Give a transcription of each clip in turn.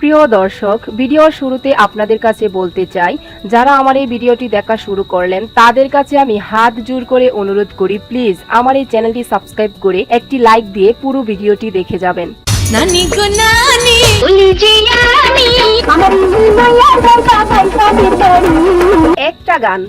প্রিয় দর্শক ভিডিওর শুরুতে আপনাদের কাছে বলতে চাই যারা আমার এই ভিডিওটি দেখা শুরু করলেন তাদের কাছে আমি হাত জোর করে অনুরোধ করি প্লিজ আমার এই চ্যানেলটি সাবস্ক্রাইব করে একটি লাইক দিয়ে পুরো ভিডিওটি দেখে যাবেন। নানি গো নানি। একটা গান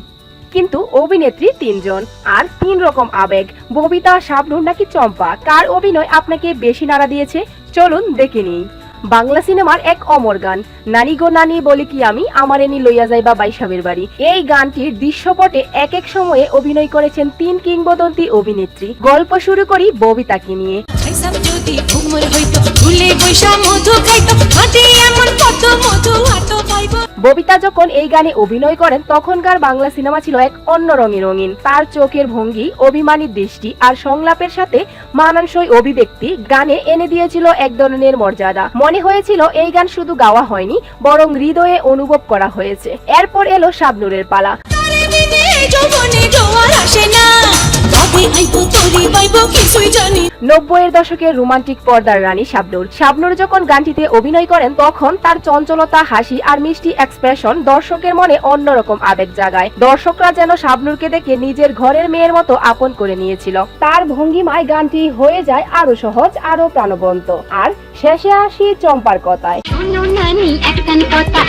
কিন্তু অভিনেত্রী তিনজন আর তিন রকম আবেগ। ববিতা শাবনুর নাকি চম্পা? কার অভিনয় আপনাকে বেশি নাড়া দিয়েছে? চলুন দেখে নিই। বাংলা সিনেমার এক অমর গান। নানি গো নানি বলি কি আমি, আমার এনি লইয়া যাইবা বাইশাবের বাড়ি। এই গানটির দৃশ্যপটে এক এক সময়ে অভিনয় করেছেন তিন কিংবদন্তি অভিনেত্রী। গল্প শুরু করি ববিতাকে নিয়ে। যদি হইতো ভুলে বৈশা মধু খাইতো এমন কত মধু ববিতা যখন এই গানে অভিনয় করেন, তখনকার বাংলা সিনেমা ছিল এক অন্য রঙে রঙিন। তার চোখের ভঙ্গি, অভিমানী দৃষ্টি আর সংলাপের সাথে মানানসই অভিব্যক্তি গানে এনে দিয়েছিল এক ধরনের মর্যাদা। মনে হয়েছিল এই গান শুধু গাওয়া হয়নি, বরং হৃদয়ে অনুভব করা হয়েছে। এরপর এলো শাবনুরের পালা। নব্বইয়ের দশকের রোমান্টিক পর্দার রানী শাবনুর। শাবনুর যখন গানটিতে অভিনয় করেন, তখন তার চঞ্চলতা, হাসি আর মিষ্টি এক্সপ্রেশন দর্শকের মনে অন্যরকম আবেগ জাগায়। দর্শকরা যেন শাবনুরকে দেখে নিজের ঘরের মেয়ের মতো আপন করে নিয়েছিল। তার ভঙ্গিমায় গানটি হয়ে যায় আরও সহজ আরও প্রাণবন্ত। আর শেষে আসি চম্পার কথায়। একখান কথা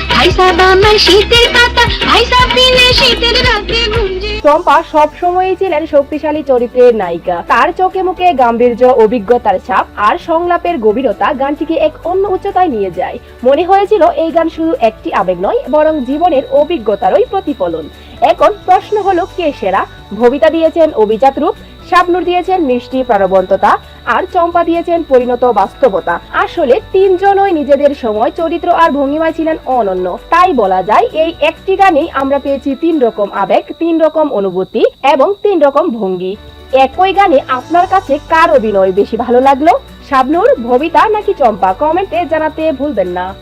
চম্পা সবসময়ই ছিলেন শক্তিশালী চরিত্রের নায়িকা। তার চোখে মুখে গাম্ভীর্য, অভিজ্ঞতার ছাপ আর সংলাপের গভীরতা গানটিকে এক অন্য উচ্চতায় নিয়ে যায়। মনে হয়েছিল এই গান শুধু একটি আবেগ নয়, বরং জীবনের অভিজ্ঞতারই প্রতিফলন। এখন প্রশ্ন হলো, কে সেরা? ভবিতা দিয়েছেন অভিজাত রূপ। শাবনুর দিয়েছেন মিষ্টি প্রাণবন্ততা, আর চম্পা দিয়েছেন পরিণত বাস্তবতা। আসলে তিনজনই নিজেদের সময়, চরিত্র আর ভঙ্গিমায় ছিলেন অনন্য। তাই বলা যায়, এই একটি গানেই আমরা পেয়েছি তিন রকম আবেগ, তিন রকম অনুভূতি এবং তিন রকম ভঙ্গি। একই গানে আপনার কাছে কার অভিনয় বেশি ভালো লাগল? শাবনুর, ভবিতা নাকি চম্পা? কমেন্টে জানাতে ভুলবেন না।